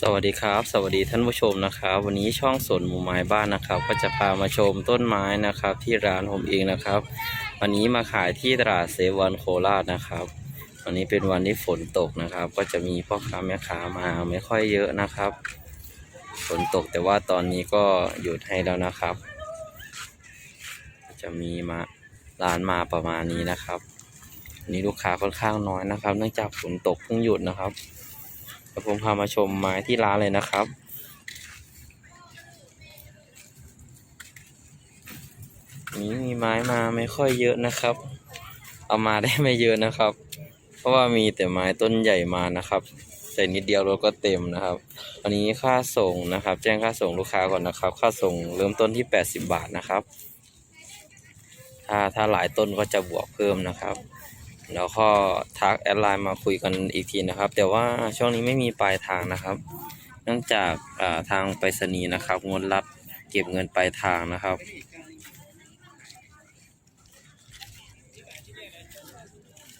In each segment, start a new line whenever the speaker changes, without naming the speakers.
สวัสดีครับ สวัสดีท่านผู้ชมนะครับ วันนี้ช่องสวนหมู่ไม้บ้านนะครับ ก็จะพามาชมต้นไม้นะครับ ที่ร้านผมเองนะครับ วันนี้มาขายที่ตลาดเซวันโคราชนะครับ วันนี้เป็นวันที่ฝนตกนะครับ ก็จะมีพ่อค้าแม่ค้ามาไม่ค่อยเยอะนะครับ ฝนตกแต่ว่าตอนนี้ก็หยุดให้แล้วนะครับ จะมีมาร้านมาประมาณนี้นะครับนนี้ลูกค้าค่อนข้างน้อยนะครับ เนื่องจากฝนตกเพิ่งหยุดนะครับ เดี๋ยวผมพามาชมไม้ที่ร้านเลยนะครับ นี้มีไม้มาไม่ค่อยเยอะนะครับ เอามาได้ไม่เยอะนะครับ เพราะว่ามีแต่ไม้ต้นใหญ่มานะครับใส่นิดเดียวรถก็เต็มนะครับวันนี้ค่าส่งนะครับ แจ้งค่าส่งลูกค้าก่อนนะครับ ค่าส่งเริ่มต้นที่ 80 บาทนะครับ ถ้าถ้าหลายต้นก็จะบวกเพิ่มนะครับ แล้วก็ทักแอดไลน์มาคุยกันอีกทีนะครับ แต่ว่าช่วงนี้ไม่มีปลายทางนะครับ เนื่องจากาทางไปรษณีย์นะครับงดรับเก็บเงินปลายทางนะครับ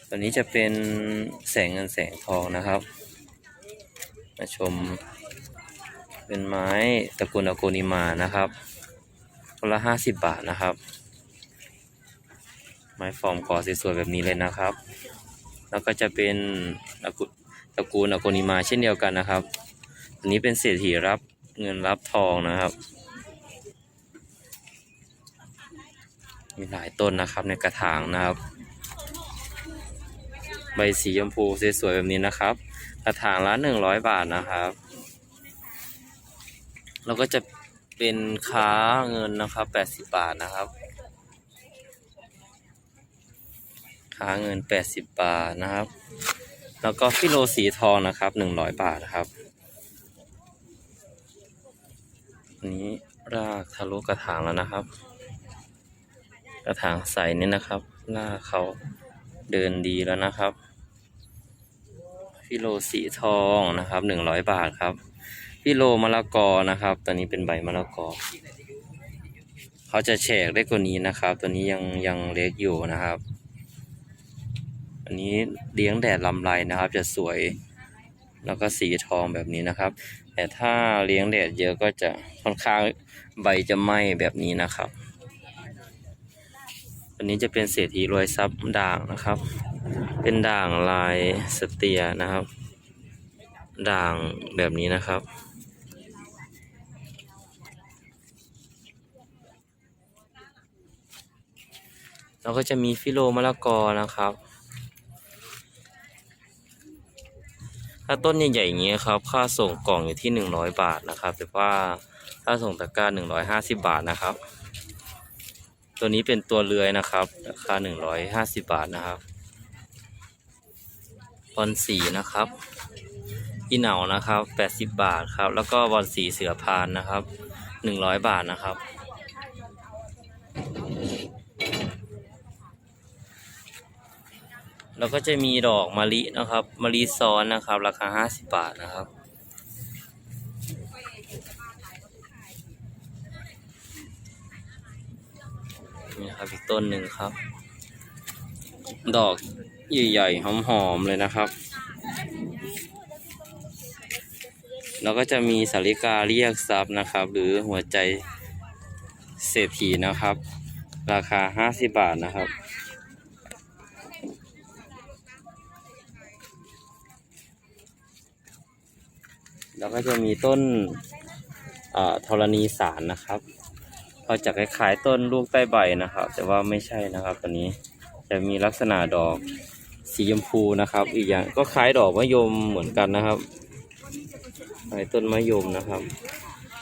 ตัวนี้จะเป็นแสงเงินแสงทองนะครับ มาชม เป็นไม้ตระกูลอโกนิมานะครับคนละห้าสิบบาทนะครับ ม้ฟอร์มก่อสวยๆแบบนี้เลยนะครับ แล้วก็จะเป็นตระกูลตระกูลอโกนิมาเช่นเดียวกันนะครับอันนี้เป็นเศรษฐีรับเงินรับทองนะครับ มีหลายต้นนะครับในกระถางนะครับ ใบสีชมพูสวยๆแบบนี้นะครับ กระถางละหนึ่งร้อยบาทนะครับ แล้วก็จะเป็นค้าเงินนะครับแปดสิบบาทนะครับ ค้าเงินแปดสิบบาทนะครับ แล้วก็ฟิโลสีทองนะครับหนึ่งร้อยบาทนะครับอันนี้รากทะลุกระถางแล้วนะครับ กระถางใสนี่นะครับราเขาเดินดีแล้วนะครับฟิโลสีทองนะครับหนึ่งร้อยบาทครับฟิโลมะละกอนะครับ ตัวนี้เป็นใบมะละกอเขาจะแฉกได้กว่านี้นะครับ ตัวนี้ยังยังเล็กอยู่นะครับ อันนี้เลี้ยงแดดลำไรนะครับ จะสวยแล้วก็สีทองแบบนี้นะครับ แต่ถ้าเลี้ยงแดดเยอะก็จะค่อนข้างใบจะไหม้แบบนี้นะครับ อันนี้จะเป็นเศรษฐีรวยทรัพย์ด่างนะครับ เป็นด่างลายสเตียนะครับ ด่างแบบนี้นะครับแล้วก็จะมีฟิโลมะละกอนะครับ ถ้าต้นใหญ่ๆอย่างเงี้ยครับ ค่าส่งกล่องอยู่ที่หนึ่งร้อยบาทนะครับแต่ว่าค่าส่งตะกร้าหนึ่งร้อยห้าสิบาทนะครับ ตัวนี้เป็นตัวเรือยนะครับ ราคาหนึ่งร้อยห้าสิบาทนะครับบอลสีนะครับอีเหนานะครับแปดสิบาทครับ แล้วก็บอลสีเสือพานนะครับหนึ่งร้อยบาทนะครับ แล้วก็จะมีดอกมะลินะครับมะลิซ้อนนะครับ ราคาห้าสิบบาทนะครับ นี่ครับอีกต้นหนึ่งครับ ดอกใหญ่ๆหอมๆเลยนะครับ แล้วก็จะมีสาริกาเรียกทรัพย์นะครับ หรือหัวใจเศรษฐีนะครับ ราคาห้าสิบบาทนะครับ แล้วก็จะมีต้นอ่าธรณีสารนะครับเขาจะคล้ายๆต้นลูกใต้ใบนะครับ แต่ว่าไม่ใช่นะครับตัวนี้จะมีลักษณะดอกสีชมพูนะครับ อีกอย่างก็คล้ายดอกมะยมเหมือนกันนะครับคล้ต้นมะยมนะครับ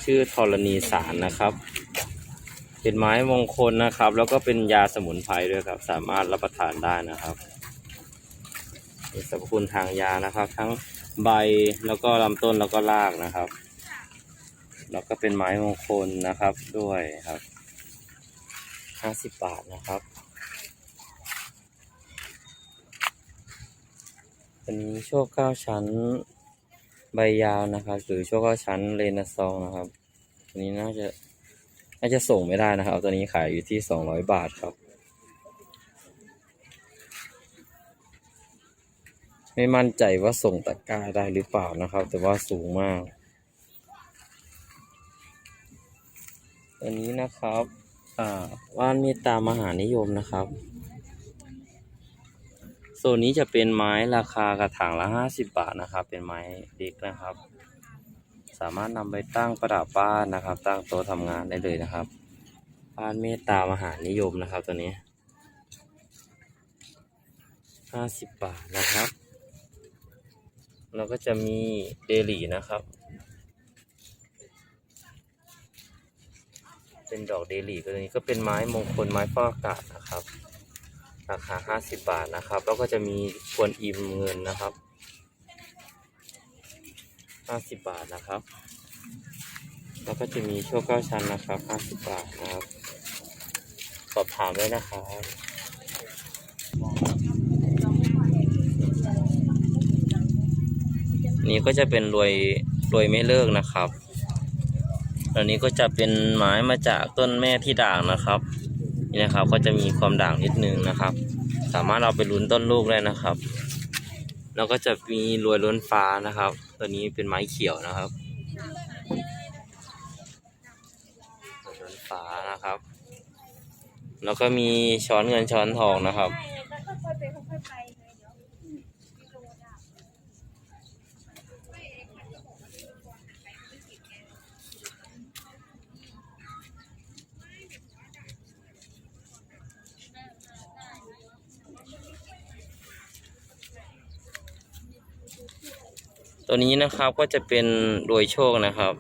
ชื่อธรณีสารนะครับ เป็นไม้มงคลนะครับ แล้วก็เป็นยาสมุนไพรด้วยครับ สามารถรับประทานได้นะครับมีสรรพคุณทางยานะครับ ทั้ง ใบแล้วก็ลำต้นแล้วก็รากนะครับ แล้วก็เป็นไม้มงคลนะครับด้วยครับห้าสิบบาทนะครับเป็นโชคเก้าชั้นใบยาวนะครับ หรือโชคเก้าชั้นเลนาซองนะครับอันนี้น่าจะน่าจะส่งไม่ได้นะครับ ตัวนี้ขายอยู่ที่สองร้อยบาทครับ ไม่มั่นใจว่าส่งตะกร้าได้หรือเปล่านะครับ แต่ว่าสูงมากตัวนี้นะครับว่านเมตตามหานิยมนะครับโซนนี้จะเป็นไม้ราคากระถางละห้าสิบบาทนะครับ เป็นไม้เล็กนะครับ สามารถนำไปตั้งประดับบ้านนะครับ ตั้งโต๊ะทำงานได้เลยนะครับบ้านเมตตามหานิยมนะครับตัวนี้ห้าสิบบาทนะครับ แล้วก็จะมีเดลี่นะครับ เป็นดอกเดลี่ตัวนี้ก็เป็นไม้มงคลไม้ฟอกอากาศนะครับ ราคาห้าสิบบาทนะครับ แล้วก็จะมีควนอิมเงินนะครับห้าสิบบาทนะครับ แล้วก็จะมีโชคเก้าชั้นนะครับห้าสิบบาทนะครับ สอบถามได้นะครับ นี่ก็จะเป็นรวยรวยไม่เลิกนะครับอันนี้ก็จะเป็นไม้มาจากต้นแม่ที่ด่างนะครับ นี่นะครับก็จะมีความด่างนิดนึงนะครับ สามารถเอาไปลุ้นต้นลูกได้นะครับ แล้วก็จะมีรวยล้นฟ้านะครับ ตัวนี้เป็นไม้เขียวนะครับรวยล้นฟ้านะครับ แล้วก็มีช้อนเงินช้อนทองนะครับ ตัวนี้นะครับก็จะเป็นรวยโชคนะครับ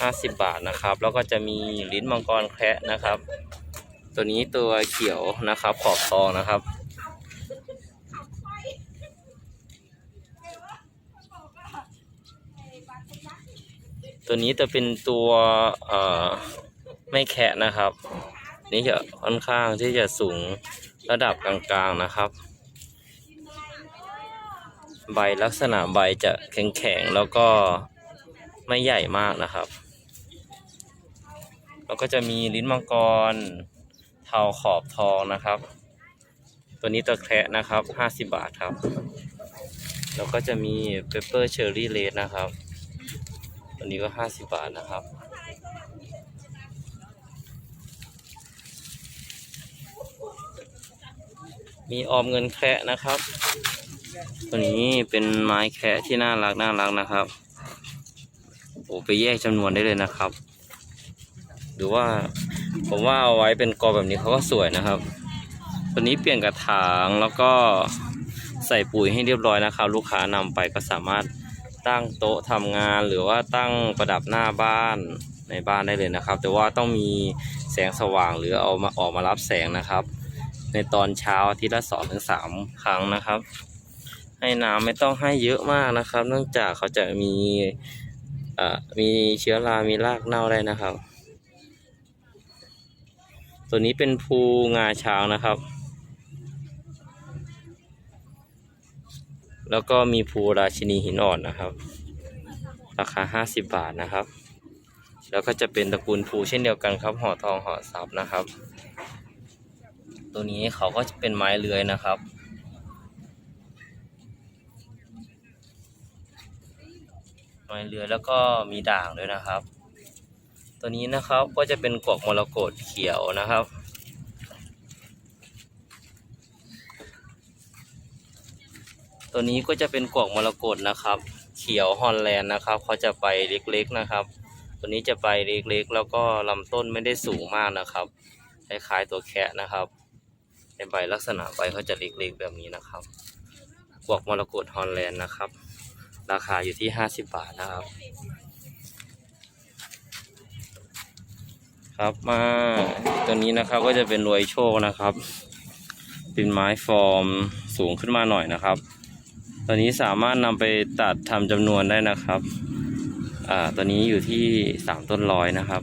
ห้าสิบบาทนะครับ แล้วก็จะมีลิ้นมังกรแคระนะครับ ตัวนี้ตัวเขียวนะครับขอบทองนะครับตัวนี้จะเป็นตัวเอ่อไม่แคะนะครับ นี่จะค่อนข้างที่จะสูงระดับกลางๆนะครับ ใบลักษณะใบจะแข็งๆแล้วก็ไม่ใหญ่มากนะครับ แล้วก็จะมีลิ้นมังกร เทาขอบทองนะครับ ตัวนี้ตะแคระนะครับห้าสิบบาทครับ แล้วก็จะมีเปเปอร์เชอร์รี่เลดนะครับ ตัวนี้ก็ห้าสิบบาทนะครับ มีออมเงินแคะนะครับ ตัวนี้เป็นไม้แคะที่น่ารักน่ารักนะครับ โอ้ไปแยกจำนวนได้เลยนะครับ หรือว่าผมว่าเอาไว้เป็นกอแบบนี้เขาก็สวยนะครับ ตัวนี้เปลี่ยนกระถางแล้วก็ใส่ปุ๋ยให้เรียบร้อยนะครับ ลูกค้านำไปก็สามารถตั้งโต๊ะทำงาน หรือว่าตั้งประดับหน้าบ้านในบ้านได้เลยนะครับ แต่ว่าต้องมีแสงสว่างหรือเอามาออกมารับแสงนะครับ ในตอนเช้าทิตย์ละสองถึงสามครั้งนะครับ ให้น้ำไม่ต้องให้เยอะมากนะครับ เนื่องจากเขาจะมีมีเชื้อรา มีรากเน่าได้นะครับ ตัวนี้เป็นภูงาช้างนะครับ แล้วก็มีภูราชินีหินอ่อนนะครับ ราคาห้าสิบบาทนะครับ แล้วก็จะเป็นตระกูลภูเช่นเดียวกันครับ ห่อทองห่อทรัพย์นะครับ ตัวนี้เขาก็จะเป็นไม้เลื้อยนะครับ ไม้เลื้อยแล้วก็มีด่างด้วยนะครับ ตัวนี้นะครับก็จะเป็นกวกมรกตเขียวนะครับตัวนี้ก็จะเป็นกวกมรกตนะครับ เขียวฮอลแลนด์นะครับเขาจะไปเล็กๆนะครับ ตัวนี้จะไปเล็กๆ แล้วก็ลำต้นไม่ได้สูงมากนะครับคล้ายๆตัวแคะนะครับ ในใบลักษณะใบเขาจะเล็กๆแบบนี้นะครับกวกมรกตฮอลแลนด์นะครับ ราคาอยู่ที่ห้าสิบบาทนะครับ ครับมาตัวนี้นะครับก็จะเป็นรวยโชคนะครับ เป็นไม้ฟอร์มสูงขึ้นมาหน่อยนะครับ ตัวนี้สามารถนำไปตัดทำจำนวนได้นะครับ อ่าตัวนี้อยู่ที่สามต้นร้อยนะครับ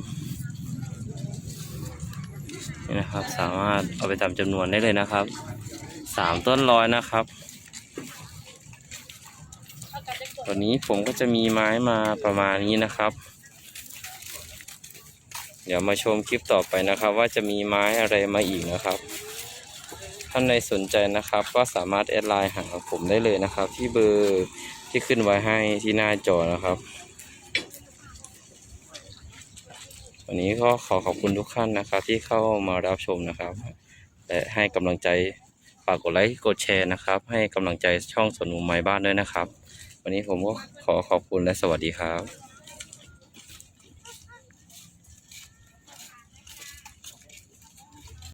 นี่นะครับ สามารถเอาไปทำจำนวนได้เลยนะครับสามต้นร้อยนะครับ ตัวนี้ผมก็จะมีไม้มาประมาณนี้นะครับ เดี๋ยวมาชมคลิปต่อไปนะครับ ว่าจะมีไม้อะไรมาอีกนะครับ ท่านในสนใจนะครับ ก็สามารถแอดไลน์หาผมได้เลยนะครับ ที่เบอร์ที่ขึ้นไว้ให้ที่หน้าจอนะครับ วันนี้ก็ขอขอบคุณทุกท่านนะครับที่เข้ามารับชมนะครับ และให้กำลังใจฝากกดไลค์กดแชร์นะครับ ให้กำลังใจช่องสวนหนุไม้บ้านด้วยนะครับ วันนี้ผมก็ขอขอบคุณและสวัสดีครับ